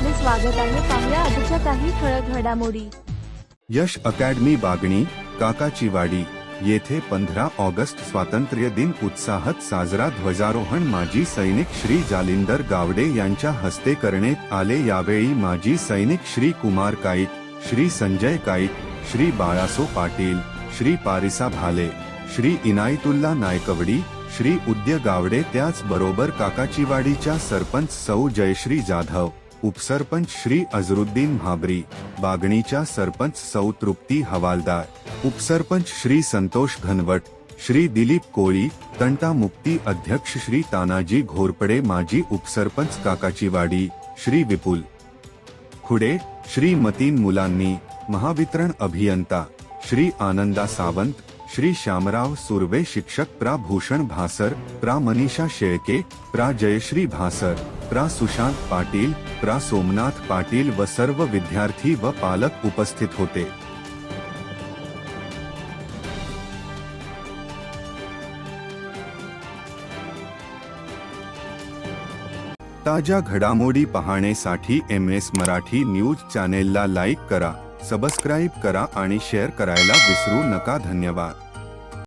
स्वागत आहे पाहुया आजच्या काही ठळक घडामोडी. यश अकॅडमी बागणी काकाची वाडी येथे पंधरा ऑगस्ट स्वातंत्र्य दिन उत्साहात साजरा ध्वजारोहण माजी सैनिक श्री जालिंदर गावडे यांच्या हस्ते करण्यात आले. यावेळी माजी सैनिक श्री कुमार काईत श्री संजय काईत श्री बाळासो पाटील श्री पारिसा भाले श्री इनायतुल्ला नायकवडी श्री उद्य गावडे त्याचबरोबर काकाचीवाडीच्या सरपंच सौ जयश्री जाधव उपसरपंच श्री अझरुद्दीन भाबरी बागणीच्या सरपंच सौ तृप्ती हवालदार उपसरपंच श्री संतोष घनवट श्री दिलीप कोळी तंटा मुक्ती अध्यक्ष श्री तानाजी घोरपडे माजी उपसरपंच काकाचीवाडी श्री विपुल. खुडे श्री मतीन मुलांनी महावितरण अभियंता श्री आनंदा सावंत श्री श्यामराव सुर्वे शिक्षक प्रा भूषण भासर प्रा मनीषा शेळके प्रा जयश्री भासर. प्रा. सुशांत पाटील प्रा. सोमनाथ पाटील व सर्व विद्यार्थी व पालक उपस्थित होते. ताज्या घडामोडी पाहण्यासाठी एम एस मराठी न्यूज चॅनेलला लाईक करा सबस्क्राईब करा आणि शेअर करायला विसरू नका. धन्यवाद.